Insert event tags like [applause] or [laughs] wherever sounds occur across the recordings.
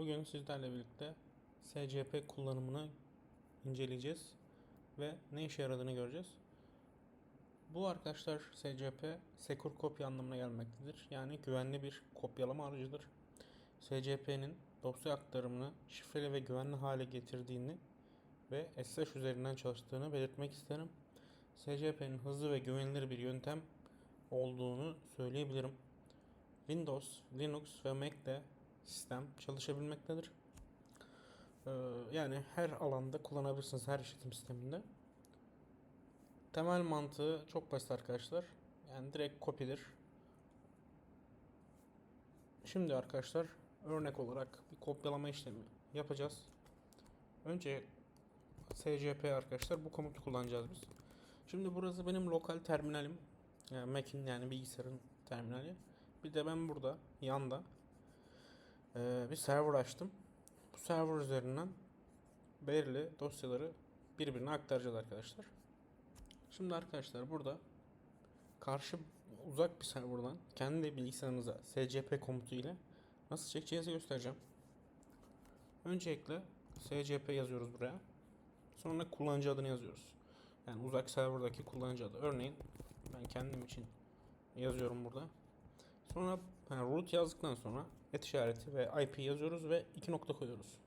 Bugün sizlerle birlikte SCP kullanımını inceleyeceğiz ve ne işe yaradığını göreceğiz. Bu arkadaşlar SCP Secure Copy anlamına gelmektedir. Yani güvenli bir kopyalama aracıdır. SCP'nin dosya aktarımını şifreli ve güvenli hale getirdiğini ve SSH üzerinden çalıştığını belirtmek isterim. SCP'nin hızlı ve güvenilir bir yöntem olduğunu söyleyebilirim. Windows, Linux ve Mac'te sistem çalışabilmektedir. Ee, yani her alanda kullanabilirsiniz her işletim sisteminde. Temel mantığı çok basit arkadaşlar. Yani direkt kopyadır. Şimdi arkadaşlar örnek olarak bir kopyalama işlemi yapacağız. Önce SCP arkadaşlar bu komutu kullanacağız biz. Şimdi burası benim lokal terminalim. Yani Mac'in yani bilgisayarın terminali. Bir de ben burada yanda bir server açtım. Bu server üzerinden belirli dosyaları birbirine aktaracağız arkadaşlar. Şimdi arkadaşlar burada karşı uzak bir serverdan kendi bilgisayarınıza scp komutu ile nasıl çekeceğinizi göstereceğim. Öncelikle scp yazıyoruz buraya. Sonra kullanıcı adını yazıyoruz. Yani uzak serverdaki kullanıcı adı. Örneğin ben kendim için yazıyorum burada. Sonra yani root yazdıktan sonra et işareti ve IP yazıyoruz ve iki nokta koyuyoruz.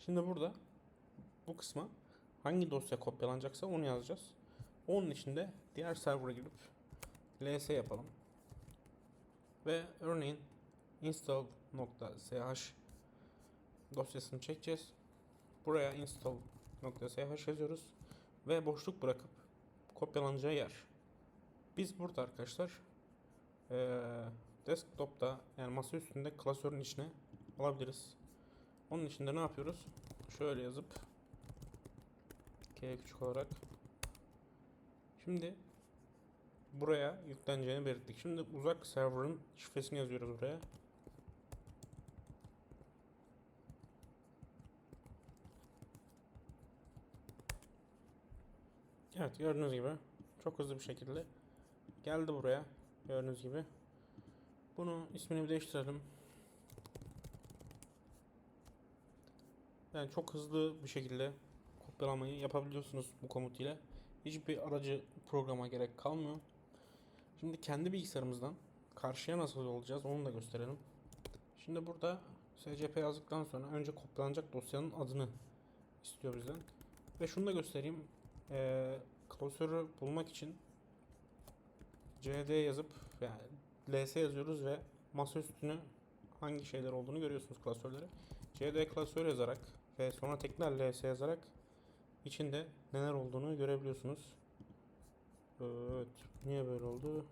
Şimdi burada bu kısma hangi dosya kopyalanacaksa onu yazacağız. Onun içinde diğer server'a girip ls yapalım. Ve örneğin install.sh dosyasını çekeceğiz. Buraya install.sh yazıyoruz ve boşluk bırakıp kopyalanacağı yer. Biz burada arkadaşlar eee desktop'ta yani masa üstünde klasörün içine alabiliriz. Onun için de ne yapıyoruz? Şöyle yazıp K küçük olarak Şimdi buraya yükleneceğini belirttik. Şimdi uzak server'ın şifresini yazıyoruz buraya. Evet gördüğünüz gibi çok hızlı bir şekilde geldi buraya. Gördüğünüz gibi. Bunu ismini bir değiştirelim. Yani çok hızlı bir şekilde kopyalamayı yapabiliyorsunuz bu komut ile. Hiçbir aracı programa gerek kalmıyor. Şimdi kendi bilgisayarımızdan karşıya nasıl olacağız onu da gösterelim. Şimdi burada scp yazdıktan sonra önce kopyalanacak dosyanın adını istiyor bizden. Ve şunu da göstereyim. Ee, klasörü bulmak için cd yazıp yani ls yazıyoruz ve masa üstünü hangi şeyler olduğunu görüyorsunuz klasörleri. cd klasör yazarak ve sonra tekrar ls yazarak içinde neler olduğunu görebiliyorsunuz. Evet. Niye böyle oldu?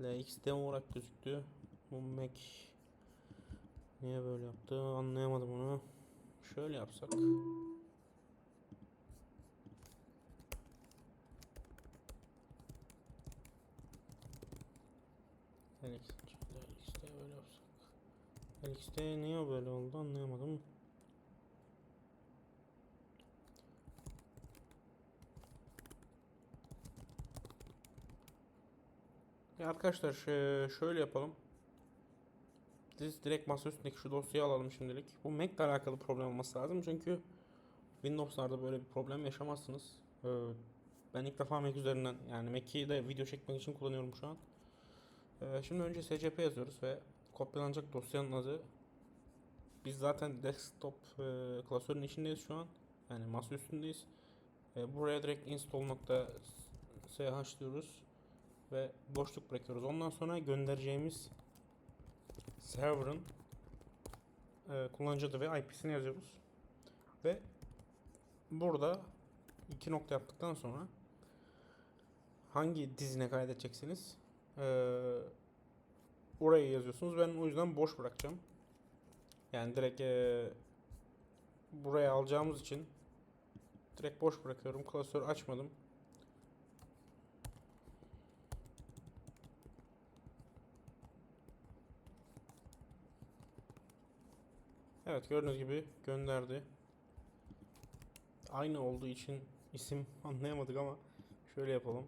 LXD olarak gözüktü. Bu Mac niye böyle yaptı anlayamadım onu. Şöyle yapsak. LXD, LXD böyle yapsak. LXD niye böyle oldu anlayamadım. Ya arkadaşlar şö- şöyle yapalım. Biz direkt masa üstündeki şu dosyayı alalım şimdilik. Bu Mac alakalı problem olması lazım çünkü Windows'larda böyle bir problem yaşamazsınız. Ee, ben ilk defa Mac üzerinden yani Mac'i de video çekmek için kullanıyorum şu an. Ee, şimdi önce scp yazıyoruz ve kopyalanacak dosyanın adı. Biz zaten desktop e, klasörün içindeyiz şu an. Yani masa üstündeyiz. E, buraya direkt install.sh diyoruz ve boşluk bırakıyoruz. Ondan sonra göndereceğimiz server'ın e, kullanıcı adı ve IP'sini yazıyoruz. Ve burada iki nokta yaptıktan sonra hangi dizine kaydedeceksiniz e, orayı yazıyorsunuz. Ben o yüzden boş bırakacağım. Yani direkt e, buraya alacağımız için direkt boş bırakıyorum. Klasörü açmadım. Evet gördüğünüz gibi gönderdi. Aynı olduğu için isim [laughs] anlayamadık ama şöyle yapalım.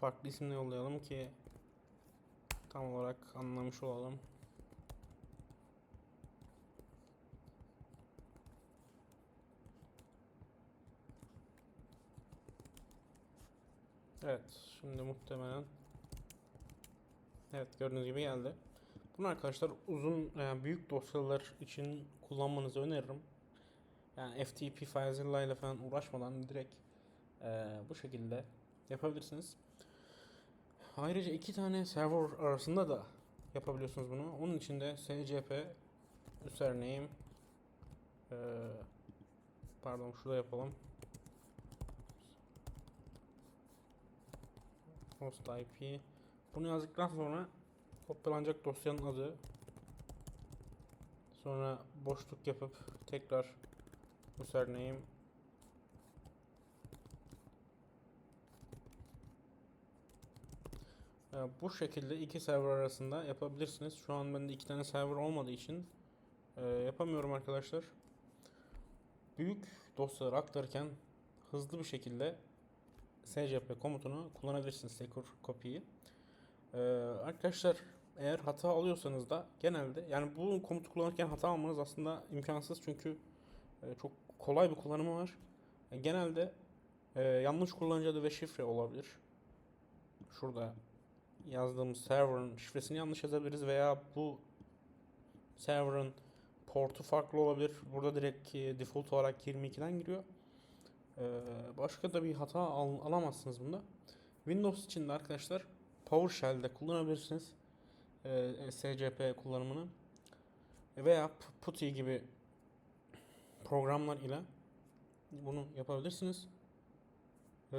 Farklı isimle yollayalım ki tam olarak anlamış olalım. Evet, şimdi muhtemelen Evet, gördüğünüz gibi geldi. Bunu arkadaşlar uzun yani büyük dosyalar için kullanmanızı öneririm. Yani FTP FileZilla ile falan uğraşmadan direkt eee, bu şekilde yapabilirsiniz. Ayrıca iki tane server arasında da yapabiliyorsunuz bunu. Onun için de scp username eee, pardon şurada yapalım. Host IP. Bunu yazdıktan sonra kopyalanacak dosyanın adı. Sonra boşluk yapıp tekrar username bu şekilde iki server arasında yapabilirsiniz. Şu an bende iki tane server olmadığı için e, yapamıyorum arkadaşlar. Büyük dosyaları aktarırken hızlı bir şekilde scp komutunu kullanabilirsiniz secure copy'yi. Ee, arkadaşlar eğer hata alıyorsanız da genelde yani bu komutu kullanırken hata almanız aslında imkansız çünkü e, çok kolay bir kullanımı var. E, genelde yanlış kullanıcı adı ve şifre olabilir. Şurada yazdığımız server'ın şifresini yanlış yazabiliriz veya bu server'ın portu farklı olabilir. Burada direkt e, default olarak 22'den giriyor. Ee, başka da bir hata al- alamazsınız bunda. Windows için de arkadaşlar PowerShell'de kullanabilirsiniz. Ee, SCP kullanımını. Veya PuTTY gibi programlar ile bunu yapabilirsiniz. Ee,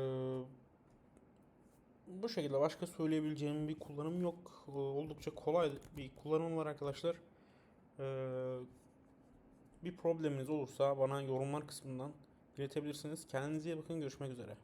bu şekilde başka söyleyebileceğim bir kullanım yok. Ee, Oldukça kolay bir kullanım var arkadaşlar. Ee, bir probleminiz olursa bana yorumlar kısmından iletebilirsiniz. Kendinize iyi bakın. Görüşmek üzere.